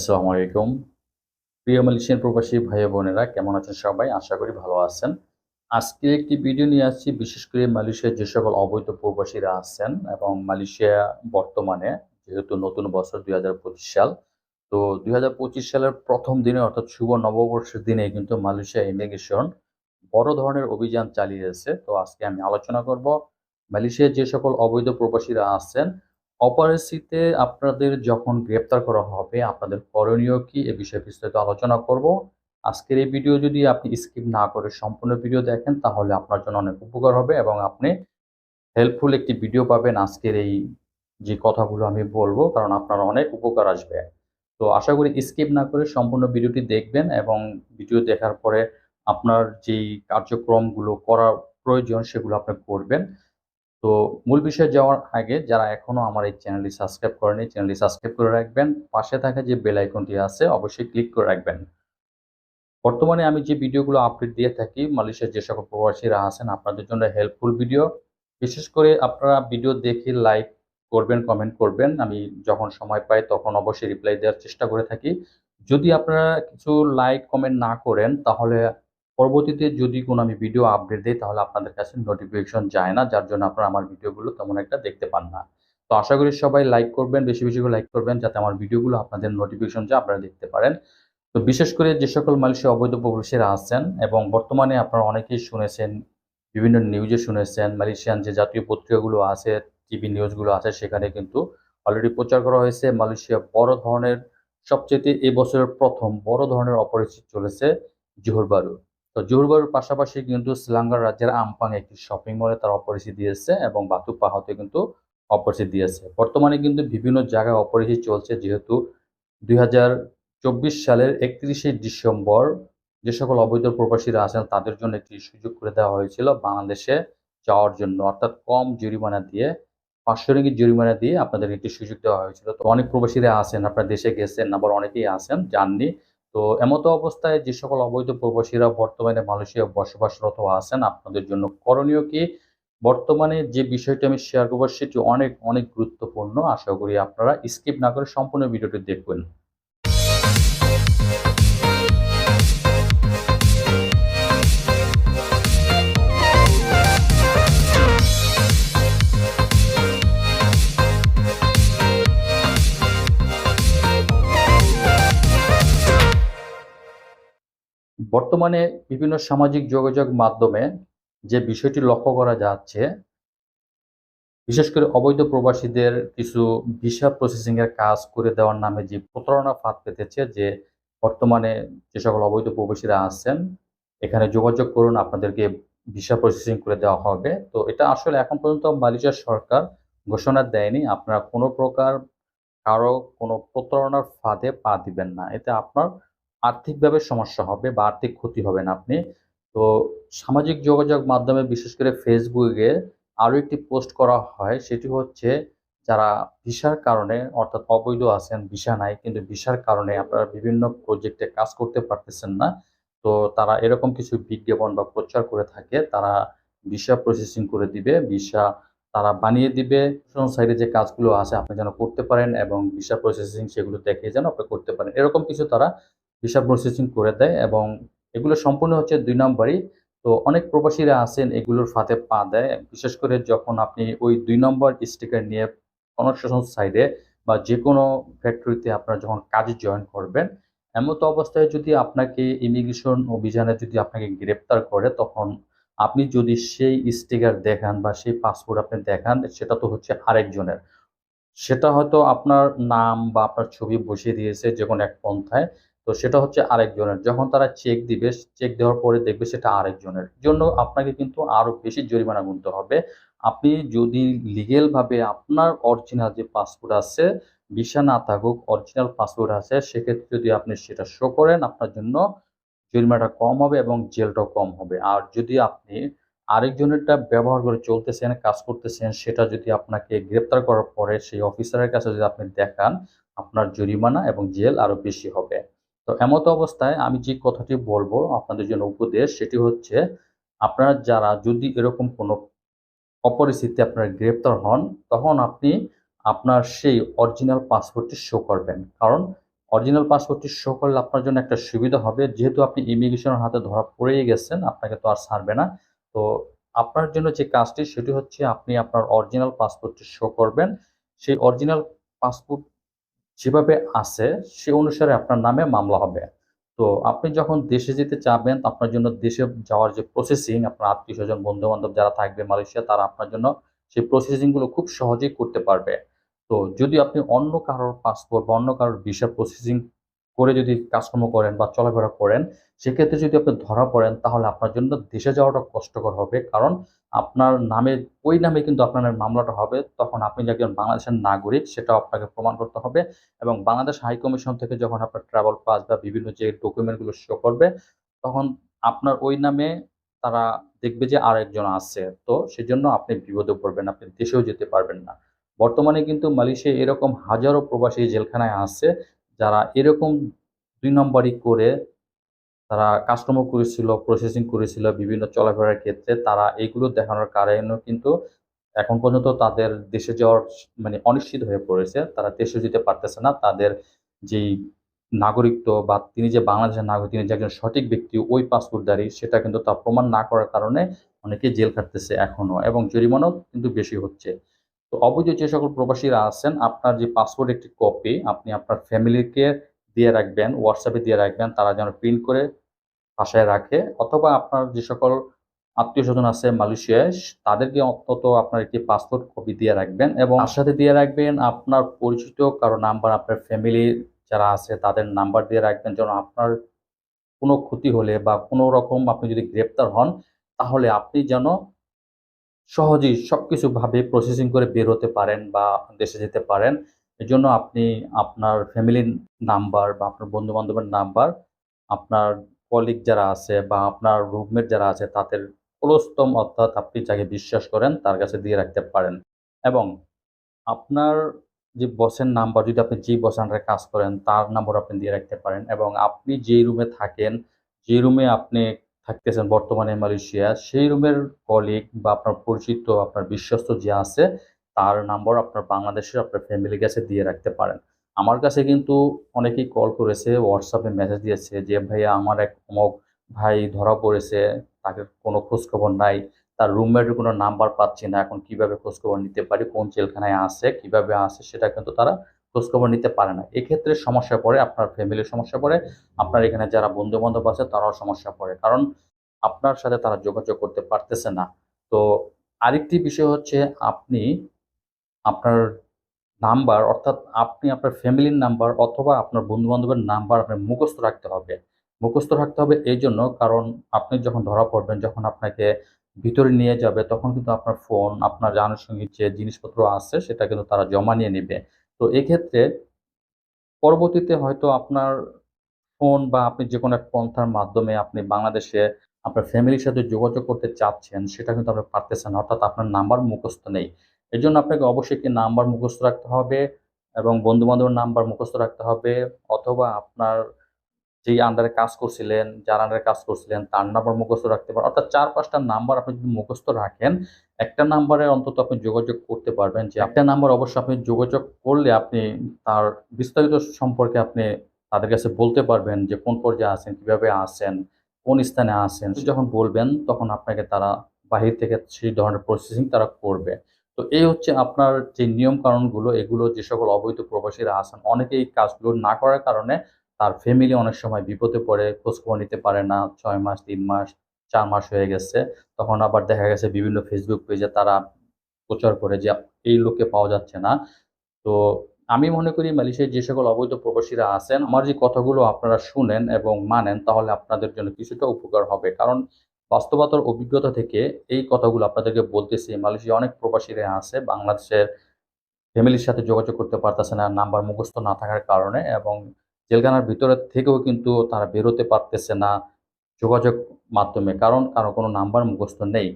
আসসালামু আলাইকুম। প্রিয় মালয়েশিয়ান প্রবাসী ভাই বোনেরা, কেমন আছেন সবাই? আশা করি ভালো আছেন। আজকে একটি ভিডিও নিয়ে আসছি, বিশেষ করে মালয়েশিয়ার যে সকল অবৈধ প্রবাসীরা আছেন এবং মালয়েশিয়া বর্তমানে যেহেতু নতুন বছর দুই হাজার পঁচিশ সাল, তো দুই হাজার পঁচিশ সালের প্রথম দিনে অর্থাৎ শুভ নববর্ষের দিনে কিন্তু মালয়েশিয়া ইমিগ্রেশন বড় ধরনের অভিযান চালিয়েছে তো আজকে আমি আলোচনা করব মালয়েশিয়ার যে সকল অবৈধ প্রবাসীরা আছেন অপারেসিতে আপনাদের যখন গ্রেপ্তার করা হবে, আপনাদের করণীয় কি এ বিষয়ে বিস্তারিত আলোচনা করব। আজকের এই ভিডিও যদি আপনি স্কিপ না করে সম্পূর্ণ ভিডিও দেখেন, তাহলে আপনার জন্য অনেক উপকার হবে এবং আপনি হেল্পফুল একটি ভিডিও পাবেন আজকের এই যে কথাগুলো আমি বলব, কারণ আপনার অনেক উপকার আসবে। তো আশা করি স্কিপ না করে সম্পূর্ণ ভিডিওটি দেখবেন এবং ভিডিও দেখার পরে আপনার যেই কার্যক্রমগুলো করার প্রয়োজন সেগুলো আপনি করবেন। তো মূল বিষয়ে যাওয়ার আগে যারা এখনও আমার এই চ্যানেলটি সাবস্ক্রাইব করেনি চ্যানেলটি সাবস্ক্রাইব করে রাখবেন। পাশে থাকা যে বেল আইকনটি আছে, অবশ্যই ক্লিক করে রাখবেন। বর্তমানে আমি যে ভিডিওগুলো আপডেট দিয়ে থাকি, মালয়েশিয়ার যে সকল প্রবাসীরা আছেন, আপনাদের জন্য হেল্পফুল ভিডিও বিশেষ করে আপনারা ভিডিও দেখে লাইক করবেন কমেন্ট করবেন। আমি যখন সময় পাই তখন অবশ্যই রিপ্লাই দেওয়ার চেষ্টা করে থাকি। যদি আপনারা কিছু লাইক কমেন্ট না করেন, তাহলে পরবর্তীতে যদি কোনো আমি ভিডিও আপডেট দিই, তাহলে আপনাদের কাছে নোটিফিকেশন যায় না, যার জন্য আপনারা আমার ভিডিওগুলো তেমন একটা দেখতে পান না। তো আশা করি সবাই লাইক করবেন, বেশি বেশি করে লাইক করবেন, যাতে আমার ভিডিওগুলো আপনাদের নোটিফিকেশন যায়, আপনারা দেখতে পারেন। তো বিশেষ করে যে সকল মালয়েশিয়া অবৈধ প্রবাসীরা আছেন এবং বর্তমানে আপনারা অনেকেই শুনেছেন, বিভিন্ন নিউজে শুনেছেন, মালয়েশিয়ান যে জাতীয় পত্রিকাগুলো আছে টিভি নিউজগুলো আছে, সেখানে কিন্তু অলরেডি প্রচার করা হয়েছে, মালয়েশিয়া বড় ধরনের সবচেয়ে এই বছরের প্রথম বড় ধরনের অপরিচিত চলেছে জোহর বারু তো জোহরবারুর পাশাপাশি কিন্তু শ্রীলঙ্কার রাজ্যের আমপাং একটি শপিং মলে তার অপরিচিত দিয়েছে এবং বাতু পাহাতে কিন্তু অপরিচিত দিয়েছে। বর্তমানে কিন্তু বিভিন্ন জায়গায় অপরিচিত চলছে, যেহেতু দুই হাজার চব্বিশ সালের একত্রিশে ডিসেম্বর যে সকল অবৈধ প্রবাসীরা আছেন, তাদের জন্য একটি সুযোগ করে দেওয়া হয়েছিল বাংলাদেশে যাওয়ার জন্য। অর্থাৎ কম জরিমানা দিয়ে, পাঁচশো রিঙ্গিত জরিমানা দিয়ে আপনাদের একটি সুযোগ দেওয়া হয়েছিল। তো অনেক প্রবাসীরা আছেন, আপনার দেশে গেছেন, আবার অনেকেই আছেন, যাননি। তো এমতো অবস্থায় যে সকল অবৈধ প্রবাসীরা বর্তমানে মালয়েশিয়া বসবাসরত আছেন, আপনাদের জন্য করণীয় কি? বর্তমানে যে বিষয়টি আমি শেয়ার করব সেটি অনেক অনেক গুরুত্বপূর্ণ। আশা করি আপনারা স্কিপ না করে সম্পূর্ণ ভিডিওটি দেখবেন। বর্তমানে বিভিন্ন সামাজিক যোগাযোগ মাধ্যমে যে বিষয়টি লক্ষ্য করা যাচ্ছে, বিশেষ করে অবৈধ প্রবাসীদের কিছু ভিসা প্রসেসিং এর কাজ করে দেওয়ার নামে যে প্রতারণা ফাঁদ পেতেছে, যে বর্তমানে যে সকল অবৈধ প্রবাসীরা আছেন, এখানে যোগাযোগ করুন, আপনাদেরকে ভিসা প্রসেসিং করে দেওয়া হবে। তো এটা আসলে এখন পর্যন্ত মালয়েশিয়া সরকার ঘোষণা দেয়নি। আপনারা কোনো প্রকার কারও কোনো প্রতারণার ফাঁদে পা দিবেন না। এতে আপনার আর্থিকভাবে সমস্যা হবে বা আর্থিক ক্ষতি হবেন আপনি। তো সামাজিক যোগাযোগ মাধ্যমে বিশেষ করে ফেসবুকে আরও একটি পোস্ট করা হয়, সেটি হচ্ছে যারা ভিসার কারণে অর্থাৎ অবৈধ আছেন, ভিসা নাই, কিন্তু ভিসার কারণে আপনারা বিভিন্ন প্রজেক্টে কাজ করতে পারতেছেন না। তো তারা এরকম কিছু বিজ্ঞাপন বা প্রচার করে থাকে, তারা ভিসা প্রসেসিং করে দিবে, ভিসা তারা বানিয়ে দিবে। সাইডে যে কাজগুলো আছে, আপনি যেন করতে পারেন এবং ভিসা প্রসেসিং সেগুলো দেখে যেন আপনি করতে পারেন। এরকম কিছু তারা ভিসা প্রসেসিং করে দেয় এবং এগুলো সম্পূর্ণ হচ্ছে দুই নম্বরই। তো অনেক প্রবাসীরা আছেন এগুলোর ফাঁদে পা দেয়। বিশেষ করে যখন আপনি ওই দুই নম্বর স্টিকার নিয়ে কনস্ট্রাকশন সাইডে বা যে কোনো ফ্যাক্টরিতে আপনারা যখন কাজে জয়েন করবেন এমতো অবস্থায় যদি আপনাকে ইমিগ্রেশন অভিযানে যদি আপনাকে গ্রেপ্তার করে, তখন আপনি যদি সেই স্টিকার দেখান বা সেই পাসপোর্ট আপনি দেখান, সেটা তো হচ্ছে আরেকজনের। সেটা হয়তো আপনার নাম বা আপনার ছবি বসিয়ে দিয়েছে যে কোনো এক পন্থায়। তো সেটা হচ্ছে আরেকজনের। যখন তারা চেক দিবে চেক দেওয়ার পরে দেখবে সেটা আরেকজনের। জন্য আপনাকে কিন্তু আরও বেশি জরিমানা গুনতে হবে। আপনি যদি লিগেলভাবে আপনার অরিজিনাল যে পাসপোর্ট আছে ভিসা না থাকুক অরিজিনাল পাসপোর্ট আছে, সেক্ষেত্রে যদি আপনি সেটা শো করেন, আপনার জন্য জরিমানাটা কম হবে এবং জেলটাও কম হবে। আর যদি আপনি আরেকজনেরটা ব্যবহার করে চলতেছেন, কাজ করতেছেন, সেটা যদি আপনাকে গ্রেপ্তার করার পরে সেই অফিসারের কাছে যদি আপনি দেখান, আপনার জরিমানা এবং জেল আরও বেশি হবে। তো এমত অবস্থায় আমি যে কথাটি বলব আপনাদের জন্য উপদেশ, সেটি হচ্ছে আপনারা যারা যদি এরকম কোনো অপরিস্থিতিতে আপনারা গ্রেপ্তার হন, তখন আপনি আপনার সেই অরিজিনাল পাসপোর্টটি শো করবেন। কারণ অরিজিনাল পাসপোর্টটি শো করলে আপনার জন্য একটা সুবিধা হবে। যেহেতু আপনি ইমিগ্রেশনের হাতে ধরা পড়েই গেছেন, আপনাকে তো আর ছাড়বে না। তো আপনার জন্য যে কাজটি, সেটি হচ্ছে আপনি আপনার অরিজিনাল পাসপোর্টটি শো করবেন। সেই অরিজিনাল পাসপোর্ট যেভাবে আছে, সে অনুসারে আপনার নামে মামলা হবে। তো আপনি যখন দেশে যেতে চাবেন আপনার জন্য দেশে যাওয়ার যে প্রসেসিং আপনার আত্মীয় স্বজন বন্ধু বান্ধব যারা থাকবে মালয়েশিয়া, তারা আপনার জন্য সেই প্রসেসিংগুলো খুব সহজেই করতে পারবে। তো যদি আপনি অন্য কারোর পাসপোর্ট বা অন্য কারোর ভিসা প্রসেসিং করে যদি কাজকর্ম করেন বা চলাফেরা করেন, সেক্ষেত্রে যদি আপনি ধরা পড়েন, তাহলে আপনার জন্য দেশে যাওয়াটা কষ্টকর হবে। কারণ আপনার নামে, ওই নামে কিন্তু আপনার মামলাটা হবে। তখন আপনি যে একজন বাংলাদেশের নাগরিক, সেটাও আপনাকে প্রমাণ করতে হবে এবং বাংলাদেশ হাই কমিশন থেকে যখন আপনার ট্রাভেল পাস বা বিভিন্ন যে ডকুমেন্টগুলো শো করবে, তখন আপনার ওই নামে তারা দেখবে যে আর একজন আছে। তো সেজন্য আপনি বিপদে পড়বেন, আপনি দেশেও যেতে পারবেন না। বর্তমানে কিন্তু মালয়েশিয়া এরকম হাজারো প্রবাসী জেলখানায় আছে, যারা এরকম দুই নম্বরই করে তারা কাজকর্ম করেছিল প্রসেসিং করেছিল বিভিন্ন চলাফেরার ক্ষেত্রে, তারা এইগুলো দেখানোর কারণেও কিন্তু এখন পর্যন্ত তাদের দেশে যাওয়ার মানে অনিশ্চিত হয়ে পড়েছে। তারা দেশে যেতে পারতেছে না। তাদের যেই নাগরিকত্ব বা তিনি যে বাংলাদেশের নাগরিক, তিনি যে একজন সঠিক ব্যক্তি, ওই পাসপোর্টধারী সেটা কিন্তু তা প্রমাণ না করার কারণে অনেকে জেল খাটতেছে এখনও এবং জরিমানাও কিন্তু বেশি হচ্ছে। তো অবৈধ যে সকল প্রবাসীরা আছেন, আপনার যে পাসপোর্ট একটি কপি আপনি আপনার ফ্যামিলিকে দিয়ে রাখবেন হোয়াটসঅ্যাপে দিয়ে রাখবেন, তারা যেন প্রিন্ট করে বাসায় রাখে। অথবা আপনার যে সকল আত্মীয় স্বজন আছে মালয়েশিয়ায়, তাদেরকে অন্তত আপনার একটি পাসপোর্ট কপি দিয়ে রাখবেন এবং তার সাথে দিয়ে রাখবেন আপনার পরিচিত কারও নাম্বার আপনার ফ্যামিলি যারা আছে তাদের নাম্বার দিয়ে রাখবেন যেন আপনার কোনো ক্ষতি হলে বা কোনো রকম আপনি যদি গ্রেপ্তার হন, তাহলে আপনি যেন সহজেই সব কিছুভাবে প্রসেসিং করে বের হতে পারেন বা দেশে যেতে পারেন। এজন্য আপনি আপনার ফ্যামিলির নাম্বার বা আপনার বন্ধু বান্ধবের নাম্বার আপনার কলিগ যারা আছে বা আপনার রুমমেট যারা আছে, তাদের ক্লোজতম অর্থাৎ আপনি যাকে বিশ্বাস করেন, তার কাছে দিয়ে রাখতে পারেন। এবং আপনার যে বসের নাম্বার যদি আপনি যে বসের আন্ডারে কাজ করেন, তার নাম্বার আপনি দিয়ে রাখতে পারেন। এবং আপনি যেই রুমে থাকেন, যে রুমে আপনি থাকতেছেন বর্তমানে মালয়েশিয়া, সেই রুমের কলিগ বা আপনার পরিচিত, আপনার বিশ্বস্ত যে আছে তার নাম্বার আপনার বাংলাদেশের আপনার ফ্যামিলির কাছে দিয়ে রাখতে পারেন। আমার কাছে কিন্তু অনেকেই কল করেছে হোয়াটসঅ্যাপে মেসেজ দিয়েছে যে, ভাইয়া, আমার এক অমুক ভাই ধরা পড়েছে, তাকে কোনো খোঁজখবর নাই, তার রুমমেটের কোনো নাম্বার পাচ্ছি না, এখন কীভাবে খোঁজখবর নিতে পারি, কোন জেলখানায় আছে, কীভাবে আছে, সেটা কিন্তু তারা খোঁজখবর নিতে পারে না। এক্ষেত্রে সমস্যা পড়ে, আপনার ফ্যামিলির সমস্যা পড়ে, আপনার এখানে যারা বন্ধু বান্ধব আছে, তারাও সমস্যা পড়ে। কারণ আপনার সাথে তারা যোগাযোগ করতে পারতেছে না। তো আরেকটি বিষয় হচ্ছে, আপনি আপনার নাম্বার, অর্থাৎ আপনি আপনার ফ্যামিলির নাম্বার অথবা আপনার বন্ধু বান্ধবের নাম্বার আপনার মুখস্থ রাখতে হবে। মুখস্থ রাখতে হবে এই জন্য কারণ আপনি যখন ধরা পড়বেন, যখন আপনাকে ভিতরে নিয়ে যাবে, তখন কিন্তু আপনার ফোন আপনার আনুষঙ্গিক যে জিনিসপত্র আছে, সেটা কিন্তু তারা জমা নিয়ে নেবে। তো এক্ষেত্রে পরবর্তীতে হয়তো আপনার ফোন বা আপনি যে কোনো এক পন্থার মাধ্যমে আপনি বাংলাদেশে আপনার ফ্যামিলির সাথে যোগাযোগ করতে চাচ্ছেন, সেটা কিন্তু আপনি পারতেছেন অর্থাৎ আপনার নাম্বার মুখস্থ নেই। এর জন্য আপনাকে অবশ্যই একটি নাম্বার মুখস্থ রাখতে হবে এবং বন্ধু বান্ধবের নাম্বার মুখস্থ রাখতে হবে অথবা আপনার যেই আন্ডারে কাজ করছিলেন, যার আন্ডারে কাজ করছিলেন, তার নাম্বার মুখস্থ রাখতে পারেন। অর্থাৎ চার পাঁচটা নাম্বার আপনি যদি মুখস্থ রাখেন, একটা নাম্বারে অন্তত আপনি যোগাযোগ করতে পারবেন যে একটা নাম্বার অবশ্যই আপনি যোগাযোগ করলে আপনি তার বিস্তারিত সম্পর্কে আপনি তাদের কাছে বলতে পারবেন যে কোন পর্যায়ে আছেন, কীভাবে আছেন, কোন স্থানে আছেন। যখন বলবেন, তখন আপনাকে তারা বাহির থেকে সেই ধরনের প্রসেসিং তারা করবে। তো এই হচ্ছে আপনার যে নিয়ম কানুনগুলো এগুলো যে সকল অবৈধ প্রবাসীরা আছেন অনেকে এই কাজগুলো না করার কারণে তার ফ্যামিলি অনেক সময় বিপদে পড়ে, খোঁজখবর নিতে পারে না, ছয় মাস, তিন মাস, চার মাস হয়ে গেছে। তখন আবার দেখা গেছে বিভিন্ন ফেসবুক পেজে তারা প্রচার করে যে এই লোককে পাওয়া যাচ্ছে না। তো আমি মনে করি মালয়েশিয়ায় যে সকল অবৈধ প্রবাসীরা আছেন, আমার যে কথাগুলো আপনারা শুনেন এবং মানেন, তাহলে আপনাদের জন্য কিছুটা উপকার হবে। কারণ বাস্তবতার অভিজ্ঞতা থেকে এই কথাগুলো আপনাদেরকে বলতেছি। মালয়েশিয়া অনেক প্রবাসীরা আছে, বাংলাদেশের ফ্যামিলির সাথে যোগাযোগ করতে পারতেছে না, নাম্বার মুখস্থ না থাকার কারণে এবং জেলখানার ভিতরে থেকেও কিন্তু তারা বেরোতে পারতেছে না যোগাযোগ মাধ্যমে, কারণ কারও কোনো নাম্বার মুখস্থ নেই।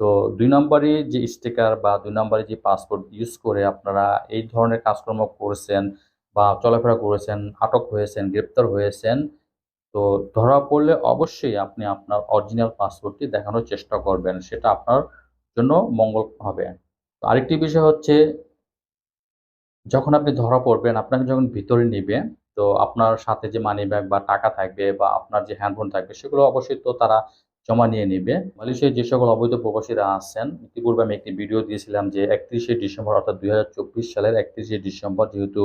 তো দুই নম্বরই যে স্টিকার বা দুই নম্বরে যে পাসপোর্ট ইউজ করে আপনারা এই ধরনের কাজকর্ম করেছেন বা চলাফেরা করেছেন, আটক হয়েছেন, গ্রেপ্তার হয়েছেন তো ধরা পড়লে অবশ্যই আপনি আপনার অরিজিনাল পাসপোর্টটি দেখানোর চেষ্টা করবেন, সেটা আপনার জন্য মঙ্গল হবে। আরেকটি বিষয় হচ্ছে, যখন আপনি ধরা পড়বেন, আপনাকে যখন ভিতরে নিবে, তো আপনার সাথে যে মানি ব্যাগ বা টাকা থাকবে বা আপনার যে হ্যান্ডফোন থাকবে, সেগুলো অবশ্যই তো তারা জমা নিয়ে নেবে। মালয়েশিয়ায় যে সকল অবৈধ প্রবাসীরা আছেন, ইতিপূর্বে আমি একটি ভিডিও দিয়েছিলাম যে একত্রিশে ডিসেম্বর অর্থাৎ দুই হাজার চব্বিশ সালের একত্রিশে ডিসেম্বর, যেহেতু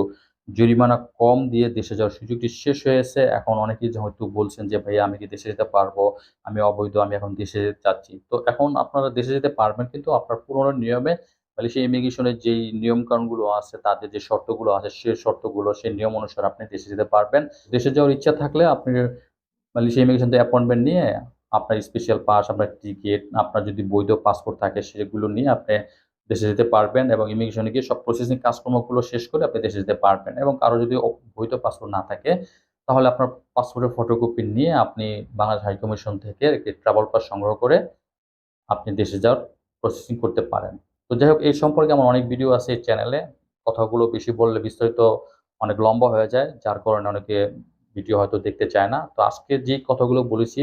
জরিমানা কম দিয়ে দেশে যাওয়ার সুযোগটি শেষ হয়েছে। এখন অনেকেই হয়তো বলছেন যে, ভাইয়া, আমি কি দেশে যেতে পারব? আমি অবৈধ, আমি এখন দেশে যেতে চাচ্ছি তো এখন আপনারা দেশে যেতে পারবেন, কিন্তু আপনার পুরোনো নিয়মে মালয়েশিয়া ইমিগ্রেশনের যেই নিয়ম কানুনগুলো আছে তাদের যে শর্তগুলো আছে সেই শর্তগুলো সেই নিয়ম অনুসারে আপনি দেশে যেতে পারবেন। দেশে যাওয়ার ইচ্ছা থাকলে আপনি মালয়েশিয়া ইমিগ্রেশন থেকে অ্যাপয়েন্টমেন্ট নিয়ে আপনার স্পেশাল পাস, আপনার টিকিট, আপনার যদি বৈধ পাসপোর্ট থাকে, সেগুলো নিয়ে আপনি দেশে যেতে পারবেন এবং ইমিগ্রেশনে গিয়ে সব প্রসেসিং কাজকর্মগুলো শেষ করে আপনি দেশে যেতে পারবেন এবং কারও যদি বৈধ পাসপোর্ট না থাকে, তাহলে আপনার পাসপোর্টের ফটোকপি নিয়ে আপনি বাংলাদেশ হাইকমিশন থেকে একটি ট্রাভেল পাস সংগ্রহ করে আপনি দেশে যাওয়ার প্রসেসিং করতে পারেন। তো যাই হোক, এই সম্পর্কে আমার অনেক ভিডিও আছে এই চ্যানেলে কথাগুলো বেশি বললে বিস্তারিত অনেক লম্বা হয়ে যায়, যার কারণে অনেকে ভিডিও হয়তো দেখতে চায় না। তো আজকে যে কথাগুলো বলেছি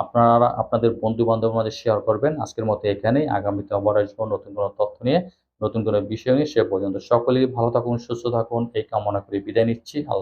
আপনারা আপনাদের বন্ধু বান্ধবের মাঝে শেয়ার করবেন। আজকের মতো এখানেই। আগামীতে আবার আসব নতুন কোনো তথ্য নিয়ে, নতুন কোনো বিষয় নিয়ে সে পর্যন্ত। সকলেই ভালো থাকুন, সুস্থ থাকুন। এই কামনা করে বিদায় নিচ্ছি।